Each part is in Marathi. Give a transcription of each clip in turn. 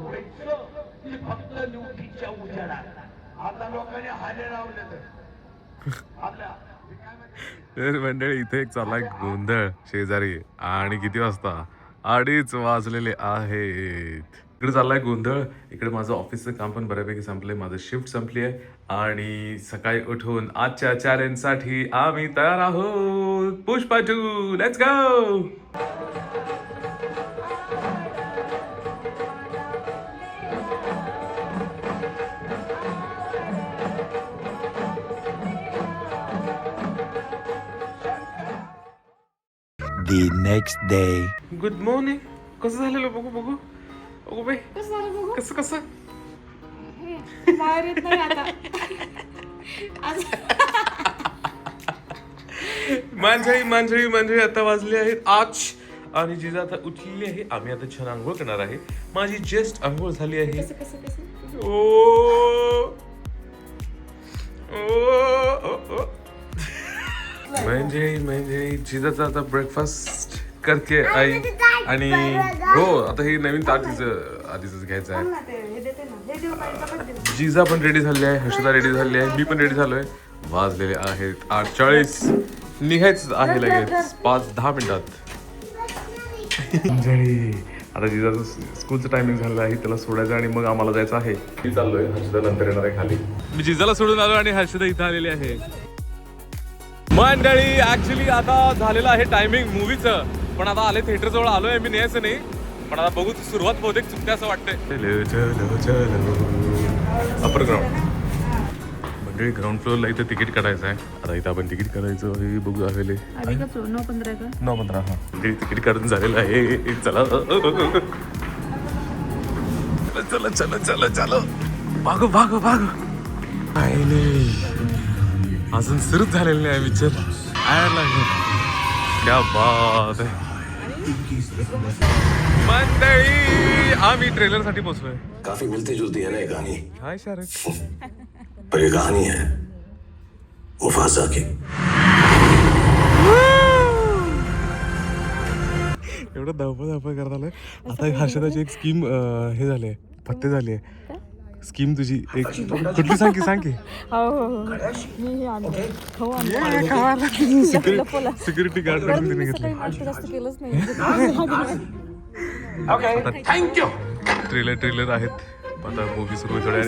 व्हायचं ते फक्त उजेडात. आता लोकांनी हाले लावले तर. आपल्या? तर मंडळी इथे एक चाललाय गोंधळ शेजारी. आणि किती वाजता? अडीच वाजलेले आहेत. इकडे चाललाय गोंधळ. इकडे माझं ऑफिसचं काम पण बऱ्यापैकी संपलंय. माझं शिफ्ट संपली आहे आणि सकाळी उठून आजच्या चॅलेंजसाठी आम्ही तयार आहोत. Pushpa two let's go The next day. Good morning कसं झालेलं बघू बघू? बघू बाई. कसं झालं बघू? कसं कसं? बाहेर येत नाही आता. आज मांजळी मांजळी मांजळी आता वाजले आहेत आठ. आणि जिजा आता उठलेली आहे. आम्ही आता छान आंघोळ करणार आहे. माझी जस्ट आंघोळ झाली आहे. कसं कसं कसं? ओ ओ, म्हणजे म्हणजे जिजाचा आता ब्रेकफास्ट करते आई आणि हो आता हे नवीन ताट तिचं आधीच घ्यायचं आहे. जिजा पण रेडी झाली आहे हर्षदा रेडी झाली आहे मी पण रेडी झालोय. वाजलेले आहेत आठ चाळीस निघायच आहे लगेच. पाच दहा मिनिटात. आता जिजाचं स्कूलचं टायमिंग झालं आहे त्याला सोडायचं आणि मग आम्हाला जायचं आहे. मी चाललोय हर्षदा नंतर येणार आहे खाली. मी जिजाला सोडून आलो आणि हर्षदा इथं आलेली आहे. मंडळी ऍक्च्युली आता झालेलं आहे टायमिंग मूवीचं पण आता आले थिएटर जवळ आलोय मी न्यायचं नाही पण आता बघू सुरुवात बहुतेक चुकते असं वाटतंय. अपर ग्राउंड मंडळी ग्राउंड फ्लोअरला इथे तिकीट काढायचं आहे आता इथं आपण तिकीट काढायचं. हे बघू आलेले. नऊ पंधरा का? नऊ पंधरा हा. मंडळी तिकीट काढून झालेलं आहे. चला. चला चला चला चला. भागो भागो भागो. अजून सुरूच झालेलं नाही पिक्चर क्या बात आहे. मंडळी आम्ही ट्रेलरसाठी पोहोचलोय. काफी मिलती जुलती है ना ये कहानी? हाय शाहरुख पर ये कहानी है मुफासा की। एवढं धावपळ धावपळ करत आलंय आता हर्षदाची एक स्कीम हे झाले पत्ते झाली आहे स्कीम तुझी एक कुठली सांग की सांग की. हो हो हो. मी हे आणलं खाऊ आणलं लपवला. सिक्युरिटी गार्डकडून तिने घेतलं. सकाळी नाश्ता जास्त केलंच नाही. थँक्यू ट्रेलर ट्रेलर आहेत. आता मूवी सुरू थोड्या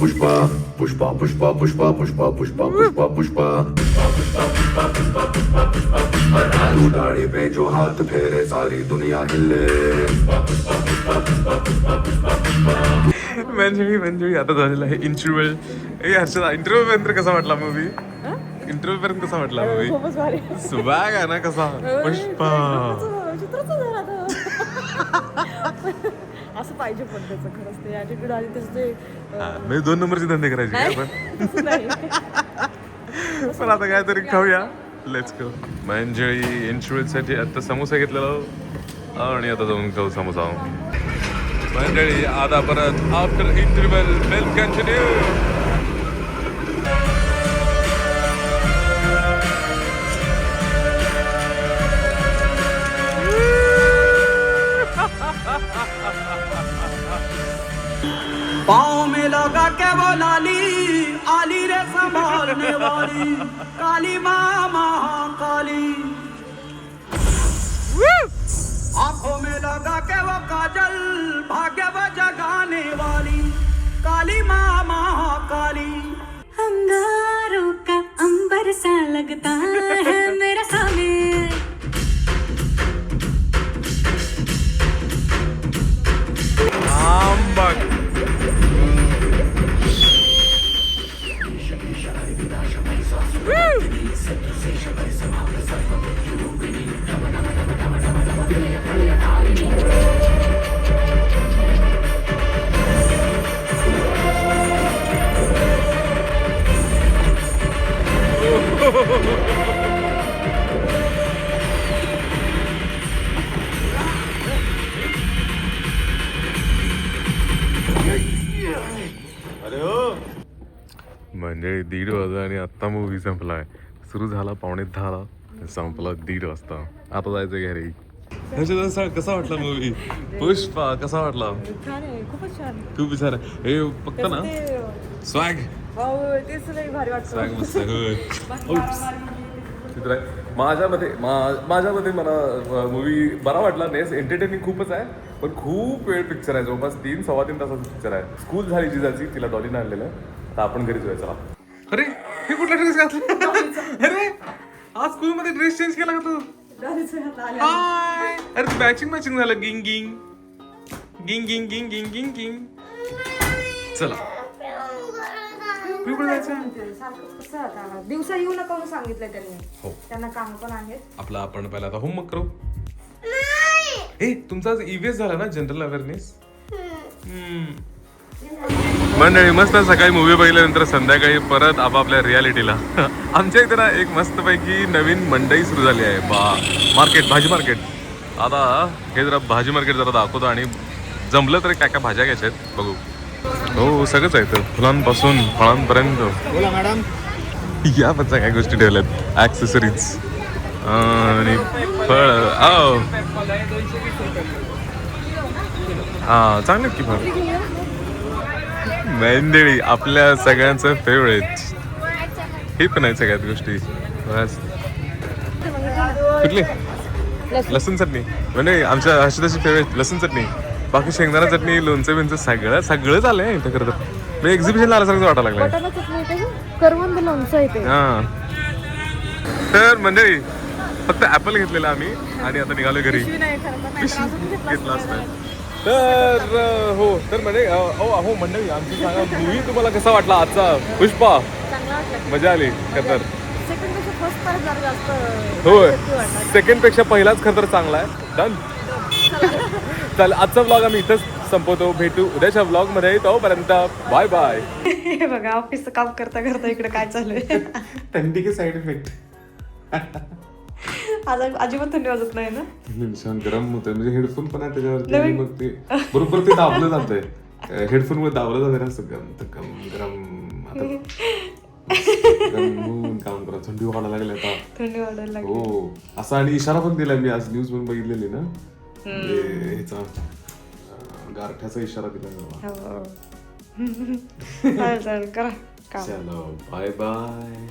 पुष्पा पुष्पा पुष्पा पुष्पा पुष्पा पुष्पा पुष्पा पुष्पा पुष्पा पुष्पा तू दाढ़ी पे जो हाथ फेरे सारी दुनिया हिले। मंजुळी मंजुळी आता झालेलं आहे इंटरव्ह्यू ए हर्षदा इंटरव्ह्यू पर्यंत कसा वाटला मूवी इंटरव्ह्यू पर्यंत कसा वाटला मूवी सुबॅग आहे ना कसा? पुष्पा. असं पाहिजे पण त्याचं खरंच ते. ॲटिट्यूड आणि त्याचं ते हा, म्हणजे दोन नंबरचे धंदे करायचे काय पण तसं नाही. पण आता काहीतरी खाऊया. लेट्स गो मंजुळी इंटरव्ह्यू साठी आता समोसा घेतलेला आणि आता जाऊन खाऊ समोसा. मंडळी आता परत आफ्टर इंटरव्हल वेल कंटिन्यू वाली काली माँ महाकाली आँखों में लगा के वो काजल, भाग्य वो जगाने वाली। काली माँ महाकाली अंगारों का अंबर सा लगता है। म्हणजे दीड वाजता आणि आत्ता मूवी संपलाय. सुरू झाला पावणे दहाला आणि संपला दीड वाजता. आता जायचं घरी. कसा वाटला मूवी पुष्पा कसा वाटला? छान छान. खूप विचार हे फक्त ना स्वॅग हो स्वॅग मस्त. चित्र आहे. माझ्या मते माझ्या मते मला मूवी बरा वाटला. नेस एंटरटेनिंग खूपच आहे पण खूप वेळ पिक्चर आहे. जवळपास तीन सव्वा तीन तासाचा पिक्चर आहे. स्कूल झाली जिजाची तिला डॉलीनं आणलेलं. आता आपण घरी जाऊया चला. अरे हे कुठला ड्रेस घातला? अरे आज स्कूल मध्ये ड्रेस चेंज केला का तू? हाय अरे तू मॅचिंग मॅचिंग झालं. गिंग गिंग गिंग गिंग गिंग गिंग गिंग गिंग चला. कुठे जायचं? दिवसा येऊ नका म्हणून सांगितलंय त्यांनी. हो. त्यांना काम पण आहेत आपला आपण पहिला आता होमवर्क करू. ए तुमचा आज ईव्हीएस झाला ना जनरल अवेअरनेस मंडळी मस्त सकाळी मूवी बघितल्यानंतर संध्याकाळी परत आपापल्या रियालिटीला आमच्या इथे ना एक मस्तपैकी नवीन मंडई सुरू झाली आहे. बा मार्केट भाजी मार्केट आता हे जरा भाजी मार्केट जरा दाखवतो आणि जमलं तर काय काय भाज्या घ्यायच्या आहेत बघू. हो सगळंच आहे तर फुलांपासून फळांपर्यंत. या पण काय गोष्टी ठेवल्यात. ऍक्सेसरीज आणि फळ. हा चांगलं की फळ. मेंदळी आपल्या सगळ्यांचं फेवरेट हे पण आहे सगळ्यात गोष्टी. बस. कुठली? लसूण चटणी. म्हणजे आमच्या हर्षदाची फेवरेट लसूण चटणी. बाकी शेंगदाणा चटणी लोणचं बिंचं सगळं सगळं झालंय इथं खरं तर. म्हणजे एक्झिबिशन आल्यासारखं वाटायला येते हा. तर मंडळी फक्त ऍपल घेतलेला आम्ही आणि आता निघालो घरी. घेतला असतं. तर हो तर म्हणजे हो हो मंडळी आमची सांगा मूवी तुम्हाला कसा वाटला आजचा? पुष्पा चांगला वाटलं मजा आली खरं तर. सेकंडपेक्षा फर्स्ट पार्ट जरा जास्त होय. सेकंडपेक्षा पहिलाच खरं तर चांगला आहे. डन चल आजचा ब्लॉग आम्ही इथंच संपवतो. भेटू उद्याच्या ब्लॉगमध्ये तोपर्यंत बाय बाय हे बघा ऑफिसचं काम करता करता इकडे काय चालू आहे? थंडी के साइड इफेक्ट आज अजिबात थंडी वाजत नाही ना? छान गरम होतंय. म्हणजे हेडफोन पण आहे त्याच्यावरती आणि मग ते बरोबर ते दाबलं जातंय. हेडफोनमध्ये दाबलं जातंय ना असं गम तर गरम. आता गरम होऊन काम करा. थंडी वाढायला लागली आता. थंडी वाढायला लागली. हो. असा आणि इशारा पण दिलाय मी आज न्यूज पण बघितलेली ना. म्हणजे ह्याचा गारठ्याचा इशारा दिला हो. चालेल चालेल करा. काम. चलो बाय बाय